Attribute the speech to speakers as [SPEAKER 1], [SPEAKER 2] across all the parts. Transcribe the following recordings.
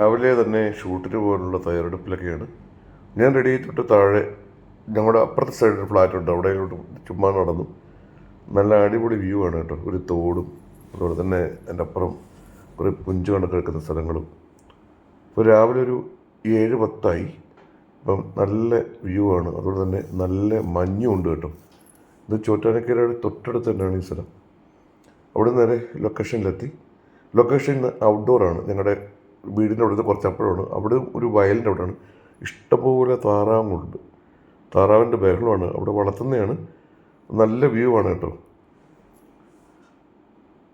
[SPEAKER 1] രാവിലെ തന്നെ ഷൂട്ടിന് പോകാനുള്ള തയ്യാറെടുപ്പിലൊക്കെയാണ്. ഞാൻ റെഡി തൊട്ട് താഴെ ഞങ്ങളുടെ അപ്പുറത്തെ സൈഡിൽ ഫ്ലാറ്റ് ഉണ്ട്. അവിടെ ചുമ്മാ നടന്നു. നല്ല അടിപൊളി വ്യൂ ആണ് കേട്ടോ. ഒരു തോടും അതുപോലെ തന്നെ എന്റെ അപ്പുറം കുറേ പുഞ്ചു കണക്ക് കിടക്കുന്ന സ്ഥലങ്ങളും. ഇപ്പോൾ രാവിലെ ഒരു ഏഴ് പത്തായി. അപ്പം നല്ല വ്യൂ ആണ്. അതുപോലെ തന്നെ നല്ല മഞ്ഞും ഉണ്ട് കേട്ടോ. ഇത് ചോറ്റാനക്കരയുടെ തൊട്ടടുത്ത് തന്നെയാണ് ഈ സ്ഥലം. അവിടെ നേരെ ലൊക്കേഷനിലെത്തി ലൊക്കേഷൻ ഔട്ട്ഡോർ ആണ്. ഞങ്ങളുടെ വീടിന്റെ അവിടുത്തെ കുറച്ച് അപ്പുറമാണ് അവിടെ ഒരു വയലിന്റെ അവിടെയാണ്. ഇഷ്ടംപോലെ താറാവുണ്ട്. താറാവിന്റെ ബഹളമാണ്. അവിടെ വളർത്തുന്നതാണ്. നല്ല വ്യൂ ആണ് കേട്ടോ.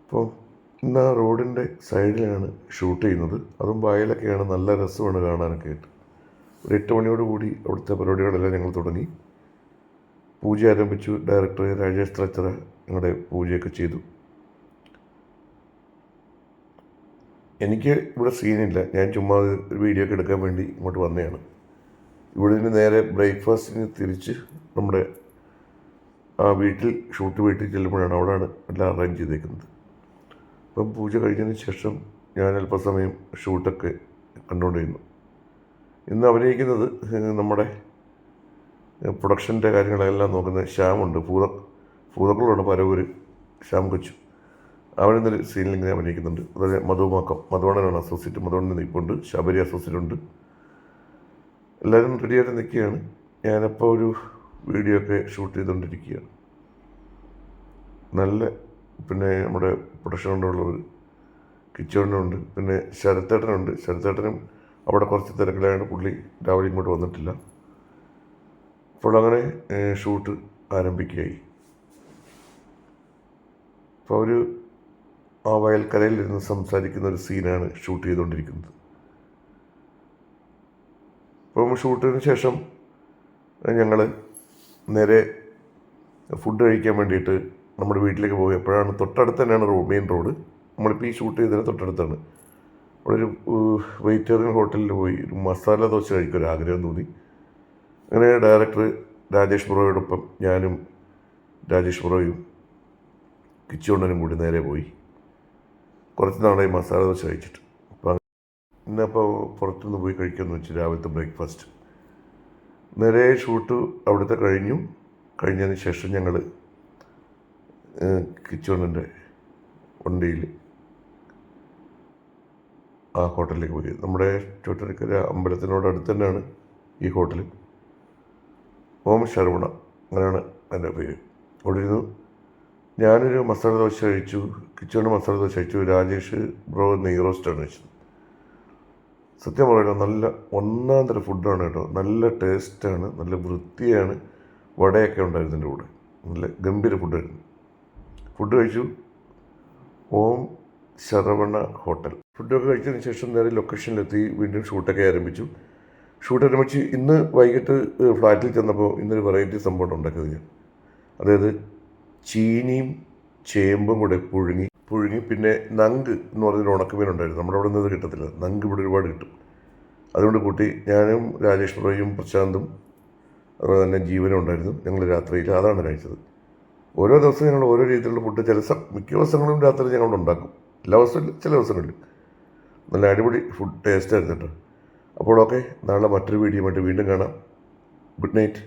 [SPEAKER 1] അപ്പോൾ ഇന്ന് ആ റോഡിന്റെ സൈഡിലാണ് ഷൂട്ട് ചെയ്യുന്നത്. അതും വയലൊക്കെയാണ്. നല്ല രസമാണ് കാണാനൊക്കെ ആയിട്ട്. ഒരു എട്ട് മണിയോട് കൂടി അവിടുത്തെ പരിപാടികളെല്ലാം ഞങ്ങൾ തുടങ്ങി. പൂജ ആരംഭിച്ചു. ഡയറക്ടർ രാജേഷ് ത്രച്ചറ ഞങ്ങളുടെ പൂജയൊക്കെ ചെയ്തു. എനിക്ക് ഇവിടെ സീനില്ല ഞാൻ ചുമ്മാ ഒരു വീഡിയോ ഒക്കെ എടുക്കാൻ വേണ്ടി ഇങ്ങോട്ട് വന്നതാണ്. ഇവിടെ നിന്ന് നേരെ ബ്രേക്ക്ഫാസ്റ്റിന് തിരിച്ച് നമ്മുടെ ആ വീട്ടിൽ ഷൂട്ട് വീട്ടിൽ ചെല്ലുമ്പോഴാണ് അവിടെയാണ് എല്ലാം അറേഞ്ച് ചെയ്തേക്കുന്നത്. അപ്പം പൂജ കഴിഞ്ഞതിന് ശേഷം ഞാൻ അല്പസമയം ഷൂട്ടൊക്കെ കണ്ടുകൊണ്ടിരുന്നു. ഇന്ന് അഭിനയിക്കുന്നത് നമ്മുടെ പ്രൊഡക്ഷന്റെ കാര്യങ്ങളെല്ലാം നോക്കുന്ന ശ്യാമുണ്ട്. ഭൂത ഭൂതക്കുളമാണ് പരവൂർ ശ്യാം കൊച്ചു. അവനെന്നൊരു സീനിൽ ഇങ്ങനെ അഭിനയിക്കുന്നുണ്ട്. അതായത് മധുമാക്കം. മധുവണ്ണനാണ് അസോസിയേറ്റ് മധുവണ്ണൻ നിൽപ്പുണ്ട്. ശബരി അസോസിയേറ്റ് ഉണ്ട്. എല്ലാവരും റെഡിയായിട്ട് നിൽക്കുകയാണ്. ഞാനപ്പോൾ ഒരു വീഡിയോ ഒക്കെ ഷൂട്ട് ചെയ്തുകൊണ്ടിരിക്കുകയാണ് നല്ല പിന്നെ നമ്മുടെ പ്രൊഡക്ഷൻ കൊണ്ടുള്ളവർ കിച്ചോണിനുണ്ട് പിന്നെ ശരത്തേട്ടനുണ്ട്. ശരത്തേട്ടനും അവിടെ കുറച്ച് തിരക്കിലായതുകൊണ്ട് പുള്ളി രാവിലെ ഇങ്ങോട്ട് വന്നിട്ടില്ല. അപ്പോൾ അങ്ങനെ ഷൂട്ട് ആരംഭിക്കുകയായി. അപ്പോൾ ഒരു ആ വയൽക്കരയിൽ ഇരുന്ന് സംസാരിക്കുന്ന ഒരു സീനാണ് ഷൂട്ട് ചെയ്തുകൊണ്ടിരിക്കുന്നത്. അപ്പം ഷൂട്ടിന് ശേഷം ഞങ്ങൾ നേരെ ഫുഡ് കഴിക്കാൻ വേണ്ടിയിട്ട് നമ്മുടെ വീട്ടിലേക്ക് പോയി എപ്പോഴാണ്? തൊട്ടടുത്ത് തന്നെയാണ് റോഡ് മെയിൻ റോഡ് നമ്മളിപ്പോൾ ഈ ഷൂട്ട് ചെയ്തതിന് തൊട്ടടുത്താണ്. അവിടെ ഒരു വെജിറ്റേറിയൻ ഹോട്ടലിൽ പോയി ഒരു മസാല ദോശ കഴിക്കാൻ ഒരു ആഗ്രഹം തോന്നി. അങ്ങനെ ഡയറക്ടർ രാജേഷ് ബ്രോയോടൊപ്പം ഞാനും രാജേഷ് ബ്രോയും കിച്ചുകൊണ്ടനും കൂടി നേരെ പോയി. കുറച്ച് ഈ മസാല ദോശ കഴിച്ചിട്ട്. അപ്പോൾ ഇന്നപ്പോൾ പുറത്തുനിന്ന് പോയി കഴിക്കാമെന്ന് വെച്ച് രാവിലത്തെ ബ്രേക്ക്ഫാസ്റ്റ്. നേരെ ഷൂട്ട് അവിടുത്തെ കഴിഞ്ഞു. കഴിഞ്ഞതിന് ശേഷം ഞങ്ങൾ കിച്ചണിന്റെ വണ്ടിയിൽ ആ ഹോട്ടലിലേക്ക് പോയി. നമ്മുടെ ചോട്ടനിക്കര അമ്പലത്തിനോട് അടുത്ത് തന്നെയാണ് ഈ ഹോട്ടൽ ഓം ശർവണ അങ്ങനെയാണ് എന്റെ പേര്. അവിടെ ഇരുന്നു ഞാനൊരു മസാല ദോശ കഴിച്ചു കിച്ചണ് മസാല ദോശ കഴിച്ചു. രാജേഷ് ബ്രോ നെയ് റോസ്റ്റാണ് കഴിച്ചത്. സത്യം പറയട്ടോ നല്ല ഒന്നാം തരം ഫുഡാണ് കേട്ടോ. നല്ല ടേസ്റ്റാണ് നല്ല വൃത്തിയാണ്. വടയൊക്കെ ഉണ്ടായിരുന്നു എന്റെ കൂടെ. നല്ല ഗംഭീര ഫുഡായിരുന്നു. ഫുഡ് കഴിച്ചു. ഓം ശരവണ ഹോട്ടൽ. ഫുഡൊക്കെ കഴിച്ചതിന് ശേഷം നേരെ ലൊക്കേഷനിലെത്തി. വീണ്ടും ഷൂട്ടൊക്കെ ആരംഭിച്ചു. ഷൂട്ട് ആരംഭിച്ച് ഇന്ന് വൈകിട്ട് ഫ്ലാറ്റിൽ ചെന്നപ്പോൾ ഇന്നൊരു വെറൈറ്റി സംഭവം ഉണ്ടാക്കിയത് ഞാൻ. അതായത് ചീനിയും ചേമ്പും കൂടെ പുഴുങ്ങി പുഴുങ്ങി പിന്നെ നങ്ക് എന്ന് പറഞ്ഞൊരു ഉണക്കമീനുണ്ടായിരുന്നു. നമ്മുടെ അവിടെ നിന്ന് കിട്ടത്തില്ല. നങ്ക് ഇവിടെ ഒരുപാട് കിട്ടും. അതുകൊണ്ട് കൂട്ടി ഞാനും രാജേഷ് റോയും പ്രശാന്തും അതുപോലെ തന്നെ ജീവനും ഉണ്ടായിരുന്നു. ഞങ്ങൾ രാത്രിയിൽ അതാണ് കഴിച്ചത്. ഓരോ ദിവസവും ഞങ്ങൾ ഓരോ രീതിയിലുള്ള ഫുഡ് ചില മിക്ക ദിവസങ്ങളും രാത്രി ഞങ്ങൾ ഉണ്ടാക്കും. എല്ലാ ദിവസവും ചില ദിവസങ്ങളിൽ. നല്ല അടിപൊളി ഫുഡ് ടേസ്റ്റ് ആയിരുന്നു കേട്ടോ. അപ്പോൾ ഓക്കെ നാളെ മറ്റൊരു വീഡിയോ വീണ്ടും കാണാം. Good night